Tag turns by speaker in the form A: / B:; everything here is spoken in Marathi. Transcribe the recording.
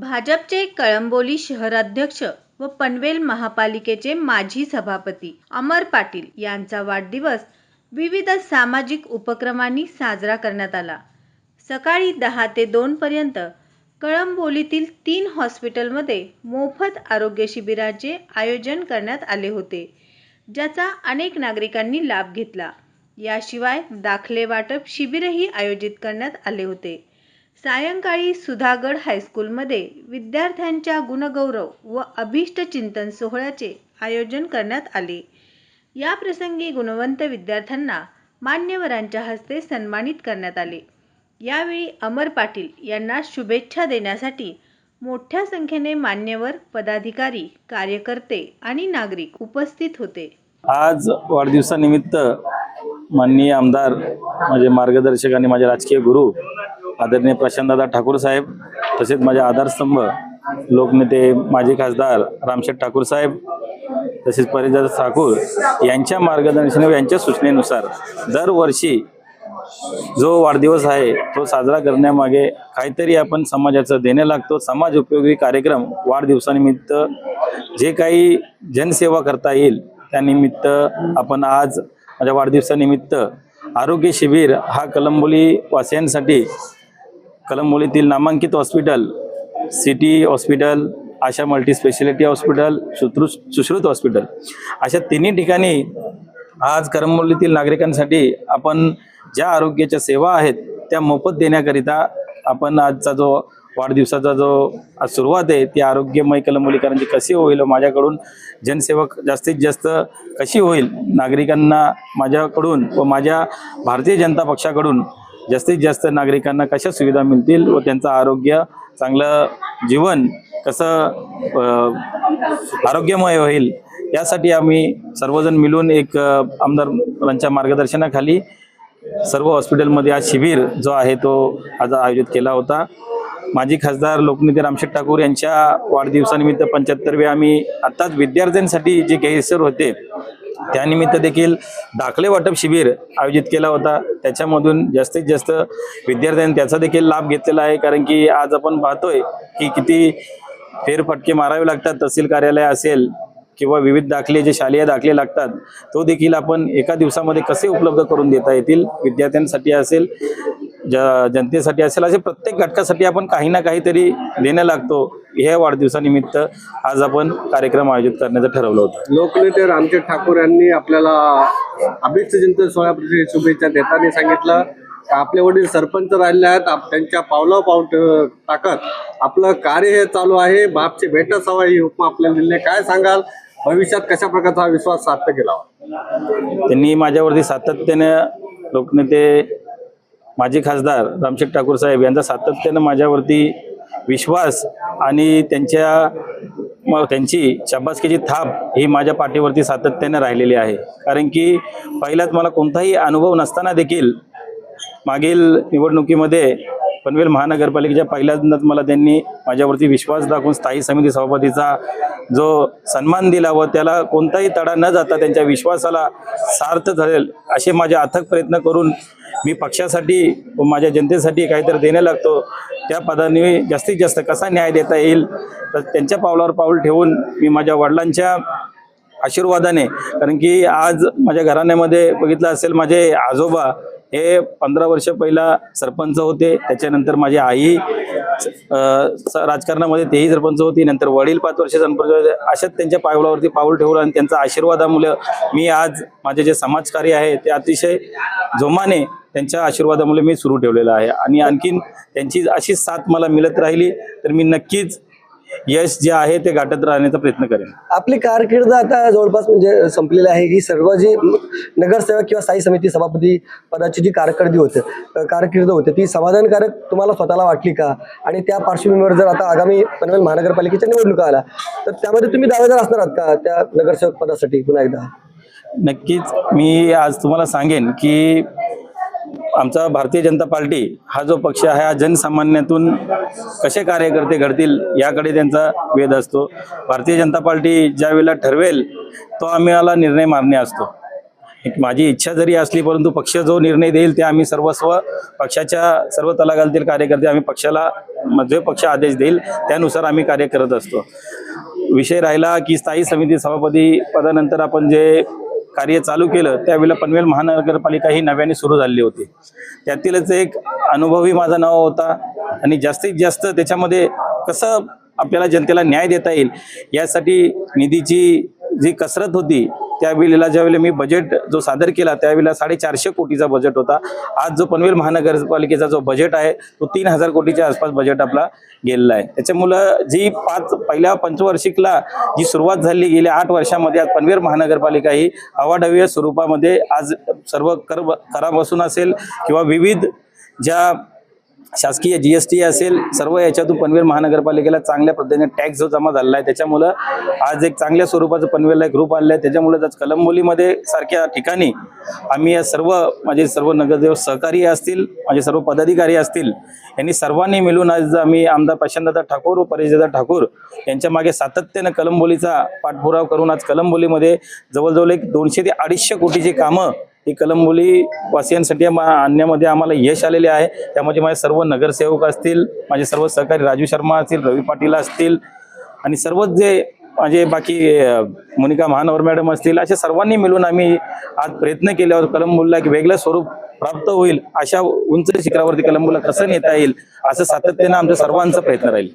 A: भाजपचे कळंबोली शहराध्यक्ष व पनवेल महापालिकेचे माजी सभापती अमर पाटील यांचा वाढदिवस विविध सामाजिक उपक्रमांनी साजरा करण्यात आला. सकाळी दहा ते दोनपर्यंत कळंबोलीतील तीन हॉस्पिटलमध्ये मोफत आरोग्य शिबिराचे आयोजन करण्यात आले होते ज्याचा अनेक नागरिकांनी लाभ घेतला. याशिवाय दाखले वाटप शिबिरही आयोजित करण्यात आले होते. सायंकाळी सुधागड हायस्कूलमध्ये विद्यार्थ्यांच्या गुणगौरव व अभिष्ट चिंतन सोहळ्याचे आयोजन करण्यात आले. या प्रसंगी गुणवंत विद्यार्थ्यांना मान्यवरांच्या हस्ते सन्मानित करण्यात आले. यावेळी अमर पाटील यांना शुभेच्छा देण्यासाठी मोठ्या संख्येने मान्यवर पदाधिकारी कार्यकर्ते आणि नागरिक उपस्थित होते.
B: आज वाढदिवसानिमित्त माननीय आमदार माझे मार्गदर्शक आणि माझे राजकीय गुरु आदरणीय प्रशांतदादा ठाकूर साहेब तसेच माझे आधारस्तंभ लोकनेते माजी खासदार रामशेठ ठाकूर साहेब तसेच परिजात ठाकूर यांच्या मार्गदर्शन यांच्या सूचनेनुसार दरवर्षी जो वाढदिवस आहे तो साजरा करण्यामागे काहीतरी आपण समाजाचं देणे लागतो. समाज उपयोगी कार्यक्रम वाढदिवसानिमित्त जे काही जनसेवा करता येईल त्यानिमित्त आपण आज माझ्या वाढदिवसानिमित्त आरोग्य शिबिर हा कलंबोली वासियांसाठी कलंबोलीतील नामांकित hospital city hospital Asha multispeciality hospital Sushrut Sushrut hospital. अशा तिन्ही ठिकाणी आज करंबोलीतील नागरिकांसाठी आपण ज्या आरोग्याच्या सेवा आहेत त्या मोफत देण्याकरिता आपण आजचा जो वाढदिवसाचा जो सुरुवात आहे ती आरोग्यमय कलंबोलीकरांची कशी होईल माझ्याकडून जनसेवक जास्तीत जास्त कशी होईल नागरिकांना माझ्याकडून व माझ्या भारतीय जनता पक्षाकडून जास्तीत जास्त नागरिकांना कशा सुविधा मिळतील व त्यांचं आरोग्य चांगलं जीवन कसं आरोग्यमय होईल यासाठी आम्ही सर्वजण मिळून एक आमदारांच्या मार्गदर्शनाखाली सर्व हॉस्पिटलमध्ये आज शिबिर जो आहे तो आज आयोजित केला होता. माजी खासदार लोकनेते रामशेठ ठाकूर यांच्या वाढदिवसानिमित्त पंच्याहत्तरवे आम्ही आत्ताच विद्यार्थ्यांसाठी जे गैरसर होते त्यानिमित्त देखील दाखले वाटप शिबिर आयोजित केला होता. त्याच्यामधून जास्तीत जास्त विद्यार्थ्यांनी त्याचा देखील लाभ घेतलेला आहे. कारण की आज आपण पाहतोय की किती फेरफटके मारावे लागतात. तहसील कार्यालय असेल किंवा विविध दाखले जे शालेय दाखले लागतात तो देखील आपण एका दिवसामध्ये कसे उपलब्ध करून देता येतील? विद्यार्थ्यांसाठी असेल जनतेसाठी असेल असे प्रत्येक घटकासाठी आपण काही ना काहीतरी देणं लागतो. ह्या वाढदिवसानिमित्त आज आपण कार्यक्रम आयोजित करण्याचं ठरवलं होतं.
C: लोकनेते रामचंद्र ठाकूर यांनी आपल्याला अभिष्ट चिंतन सोहळ्याप्रती शुभेच्छा देताना सांगितलं. की आपले वडील सरपंच राहिले आहेत आप- त्यांच्या पावलं पाऊल टाकत आपलं कार्य हे चालू आहे. बापची भेट सवय ही उपमा आपल्याला दिली. काय सांगाल? भविष्यात कशा प्रकारचा हा विश्वास साध्य केला
B: त्यांनी माझ्यावरती सातत्याने लोकनेते माजी खासदार रामशेठ ठाकूर साहेब यांचा सातत्यानं माझ्यावरती विश्वास आणि त्यांच्या त्यांची शाबासकीची थाप ही माझ्या पाठीवरती सातत्याने राहिलेली आहे. कारण की पहिल्याच मला कोणताही अनुभव नसताना देखील मागील निवडणुकीमध्ये पनवेल महानगरपालिकेच्या पहिल्यांदाच मला त्यांनी माझ्यावरती विश्वास दाखवून स्थायी समिती सभापतीचा जो सन्मान दिला व त्याला कोणताही तडा न जाता त्यांच्या विश्वासाला सार्थ झालेल असे माझे अथक प्रयत्न करून मी पक्षासाठी व माझ्या जनतेसाठी काहीतरी देण्या लागतो. त्या पदाने जास्तीत जास्त कसा न्याय देता येईल? तर त्यांच्या पावलावर पाऊल ठेवून मी माझ्या वडिलांच्या आशीर्वादाने कारण की आज माझ्या घराण्यामध्ये बघितलं असेल माझे आजोबा हे पंधरा वर्ष पहिला सरपंच होते. त्याच्यानंतर माझी आई स- राजकारणामध्ये तेही सरपंच होती. नंतर वडील पाच वर्ष सरपंच होते. अशाच त्यांच्या पावलावरती पाऊल ठेवलं आणि त्यांचा आशीर्वादामुळे मी आज माझे जे समाजकार्य आहे ते अतिशय जोमाने त्यांच्या आशीर्वादामुळे मी सुरू ठेवलेलं आहे. आणि आणखीन त्यांची अशीच साथ मला मिळत राहिली तर मी नक्कीच यश जे आहे ते गाठत राहण्याचा प्रयत्न करेन.
D: आपली कारकीर्द आता जवळपास म्हणजे संपलेली आहे. ही सर्व जी नगरसेवक किंवा स्थायी समिती सभापती पदाची जी कारकिर्दी होते कारकीर्द होते ती समाधानकारक तुम्हाला स्वतःला वाटली का? आणि त्या पार्श्वभूमीवर जर आता आगामी पनवेल महानगरपालिकेच्या निवडणुका आल्या तर त्यामध्ये तुम्ही दावेदार असणार आहात का त्या नगरसेवक पदासाठी पुन्हा एकदा?
B: नक्कीच मी आज तुम्हाला सांगेन की आमचा भारतीय जनता पार्टी हा जो पक्ष आहे हा जनसामान्यातून कसे कार्यकर्ते घडतील याकडे त्यांचा वेध असतो. भारतीय जनता पार्टी ज्या वेळेला ठरवेल तो आम्हाला निर्णय मारणे असतो. माझी इच्छा जरी असली परंतु पक्ष जो निर्णय देईल ते आम्ही सर्वस्व पक्षाच्या सर्व तलागातील कार्यकर्ते आम्ही पक्षाला जे पक्ष आदेश देईल त्यानुसार आम्ही कार्य करत असतो. विषय राहिला की स्थायी समिती सभापती पदानंतर आपण जे कार्य चालू केलं त्यावेळेला पनवेल महानगरपालिका ही नव्याने सुरू झालेली होती. त्यातीलच एक अनुभवी माझा नाव होता. आणि जास्तीत जास्त त्याच्यामध्ये कसं आपल्याला जनतेला न्याय देता येईल यासाठी निधीची जी कसरत होती त्यावेळेला ज्यावेळेला मी बजेट जो सादर केला त्यावेळेला साडेचारशे कोटीचा बजेट होता. आज जो पनवेल महानगरपालिकेचा जो बजेट आहे तो तीन हजार कोटीच्या आसपास बजेट आपला गेलेला आहे. त्याच्यामुळं जी पाच पहिल्या पंचवार्षिकला जी सुरुवात झाली गेल्या आठ वर्षामध्ये आज पनवेल महानगरपालिका ही अवाढव्य स्वरूपामध्ये आज सर्व कर करापासून असेल किंवा विविध ज्या शासकीय जी एस टी असेल सर्व याच्यातून पनवेल महानगरपालिकेला चांगल्या पद्धतीने टॅक्स जो जमा झालेला आहे त्याच्यामुळं आज एक चांगल्या स्वरूपाचं पनवेलला एक ग्रुप आलेलं आहे. त्याच्यामुळे आज कलंबोलीमध्ये सारख्या ठिकाणी आम्ही या सर्व माझे सर्व नगरदेव सहकारी असतील माझे सर्व पदाधिकारी असतील यांनी सर्वांनी मिळून आज आम्ही आमदार प्रशांतदा ठाकूर व परेशदादा ठाकूर यांच्या मागे सातत्यानं कलंबोलीचा पाठपुरावा करून आज कलंबोलीमध्ये जवळजवळ एक दोनशे ते अडीचशे कोटीची कामं ही कलंबोली वासियांसाठी आणण्यामध्ये आम्हाला यश आलेले आहे. त्यामध्ये माझे सर्व नगरसेवक असतील माझे सर्व सहकारी राजू शर्मा असतील रवी पाटील असतील आणि सर्वच जे माझे बाकी मुनिका मोनिका महानवर मॅडम असतील अशा सर्वांनी मिळून आम्ही आज प्रयत्न केल्यावर कलंबोलीला एक वेगळं स्वरूप प्राप्त होईल अशा उंच शिखरावरती कलंबोला कसं नेता येईल असं सातत्यानं आमचं सर्वांचा प्रयत्न राहील.